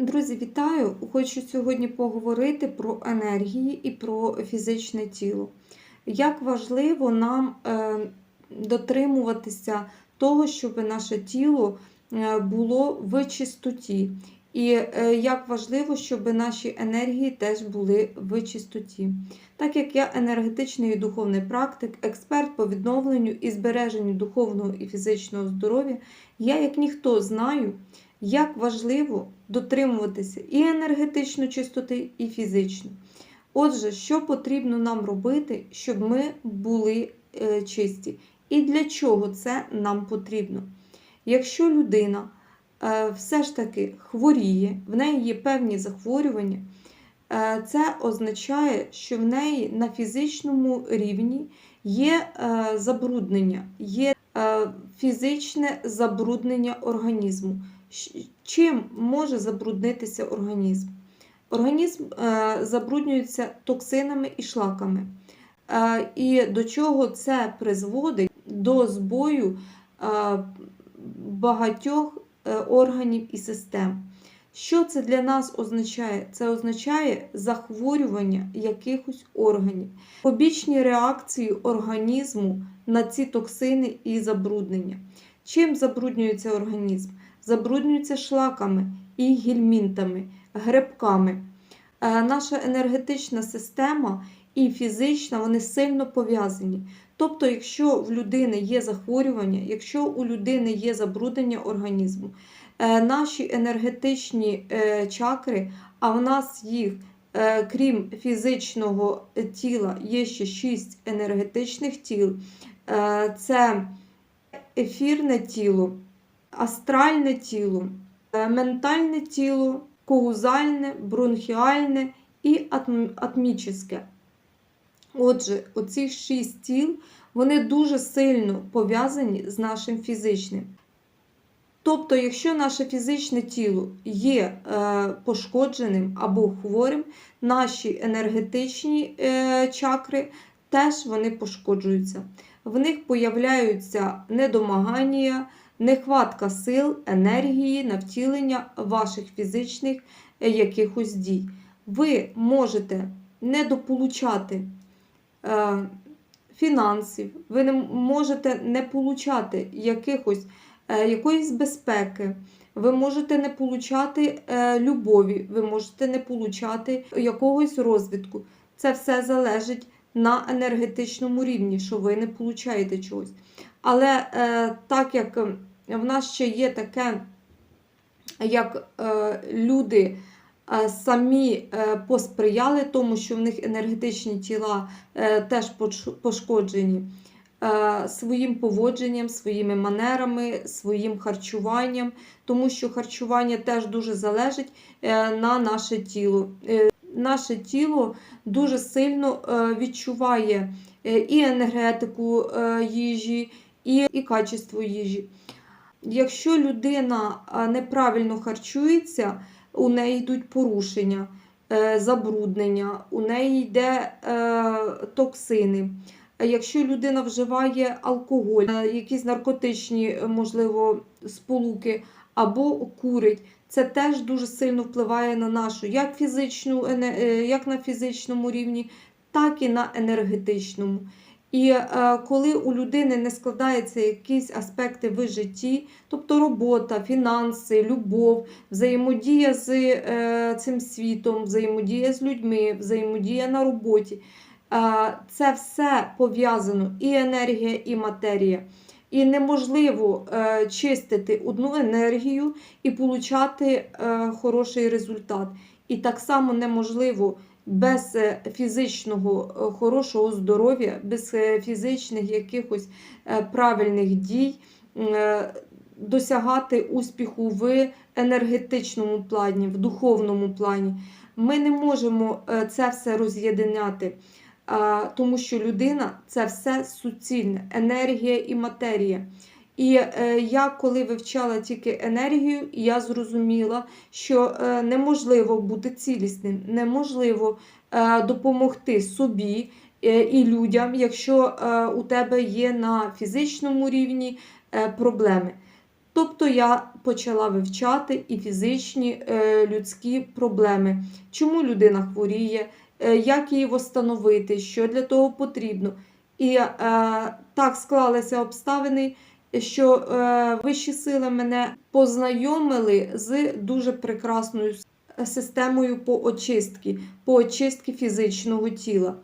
Друзі, вітаю! Хочу сьогодні поговорити про енергії і про фізичне тіло. Як важливо нам е, дотримуватися того, щоб наше тіло е, було в чистоті. І е, як важливо, щоб наші енергії теж були в чистоті. Так як я енергетичний і духовний практик, експерт по відновленню і збереженню духовного і фізичного здоров'я, я, як ніхто, знаю, як важливо дотримуватися і енергетичної чистоти, і фізично. Отже, що потрібно нам робити, щоб ми були е, чисті? І для чого це нам потрібно? Якщо людина е, все ж таки хворіє, в неї є певні захворювання, е, це означає, що в неї на фізичному рівні є забруднення, є фізичне забруднення організму. Чим може забруднитися організм? Організм е, забруднюється токсинами і шлаками. Е, і до чого це призводить до збою е, багатьох органів і систем. Що це для нас означає? Це означає захворювання якихось органів, побічні реакції організму на ці токсини і забруднення. Чим забруднюється організм? Забруднюються шлаками і гельмінтами, грибками. Е, наша енергетична система і фізична вони сильно пов'язані. Тобто, якщо в людини є захворювання, якщо у людини є забруднення організму, е, наші енергетичні е, чакри, а в нас їх, крім фізичного тіла, є ще шість енергетичних тіл, це ефірне тіло астральне тіло, е, ментальне тіло, коузальне, бронхіальне і атмічне. Отже, оці шість тіл вони дуже сильно пов'язані з нашим фізичним. Тобто, якщо наше фізичне тіло є е, пошкодженим або хворим, наші енергетичні е, чакри теж вони пошкоджуються. В них появляються недомагання, нехватка сил, енергії на втілення ваших фізичних е, якихось дій. Ви можете недополучати е, фінансів, ви не можете не получати якихось, е, якоїсь безпеки. Ви можете не получати е, любові, ви можете не получати якогось розвитку. Це все залежить на енергетичному рівні, що ви не получаєте чогось. Але е, так як в нас ще є таке, як е, люди е, самі посприяли тому, що в них енергетичні тіла теж пошкоджені своїм поводженням, своїми манерами, своїм харчуванням, тому що харчування теж дуже залежить на наше тіло. Наше тіло дуже сильно відчуває і енергетику їжі, і, і качество їжі. Якщо людина неправильно харчується, у неї йдуть порушення, е, забруднення, у неї йде е, токсини. Якщо людина вживає алкоголь, е, якісь наркотичні, можливо, сполуки або курить, це теж дуже сильно впливає на нашу як фізичну, як на фізичному рівні, так і на енергетичному. І е, коли у людини не складаються якісь аспекти в житті, тобто робота, фінанси, любов, взаємодія з е, цим світом, взаємодія з людьми, взаємодія на роботі, е, це все пов'язано і енергія, і матерія. І неможливо чистити одну енергію і е, хороший результат. І так само неможливо без е, фізичного е, хорошого здоров'я, без е, фізичних якихось правильних дій досягати успіху в енергетичному плані, в духовному плані. Ми не можемо це все роз'єдиняти, тому що людина це все суцільне, енергія і матерія. І е, я, коли вивчала тільки енергію, я зрозуміла, що е, неможливо бути цілісним, неможливо е, допомогти собі і людям, якщо у тебе є на фізичному рівні проблеми. Тобто я почала вивчати і фізичні людські проблеми, чому людина хворіє, як її восстановити, що для того потрібно. І так склалися обставини, що е, вищі сили мене познайомили з дуже прекрасною системою по очистці, по очистці фізичного тіла.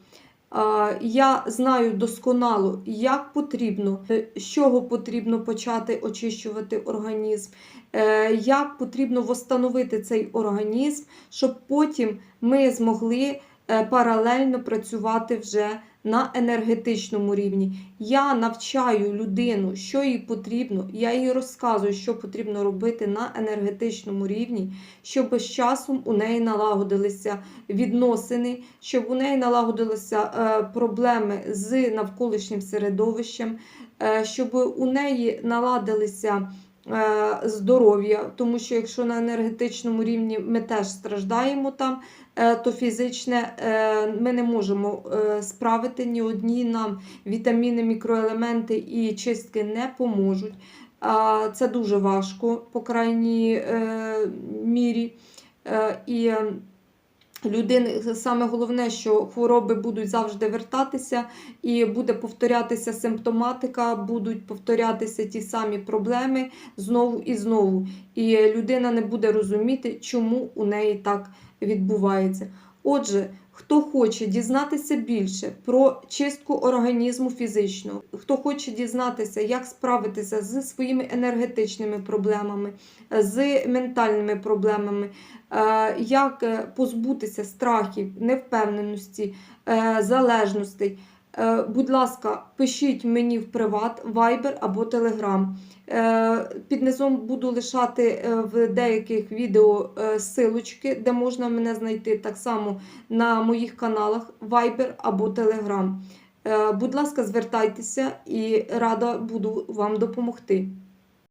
Е, Я знаю досконало, як потрібно, е, з чого потрібно почати очищувати організм, е, як потрібно восстановити цей організм, щоб потім ми змогли е, паралельно працювати вже на енергетичному рівні. Я навчаю людину, що їй потрібно, я їй розказую, що потрібно робити на енергетичному рівні, щоб з часом у неї налагодилися відносини, щоб у неї налагодилися е, проблеми з навколишнім середовищем, е, щоб у неї наладилися здоров'я, тому що якщо на енергетичному рівні ми теж страждаємо там, е, то фізичне е, ми не можемо е, справити ні одні нам вітаміни, мікроелементи і чистки не поможуть. Це дуже важко, по крайній е, мірі. Е, І е, людини саме головне, що хвороби будуть завжди вертатися, і буде повторятися симптоматика, будуть повторятися ті самі проблеми знову і знову. І людина не буде розуміти, чому у неї так відбувається. Отже, хто хоче дізнатися більше про чистку організму фізичного, хто хоче дізнатися, як справитися з своїми енергетичними проблемами, з ментальними проблемами, е, як е, позбутися страхів, невпевненості, е, залежностей. Е, Будь ласка, пишіть мені в приват, Viber або Telegram. Е, Під низом буду лишати е, в деяких відео силочки, де можна мене знайти так само на моїх каналах Viber або Telegram. Будь ласка, звертайтеся і рада буду вам допомогти.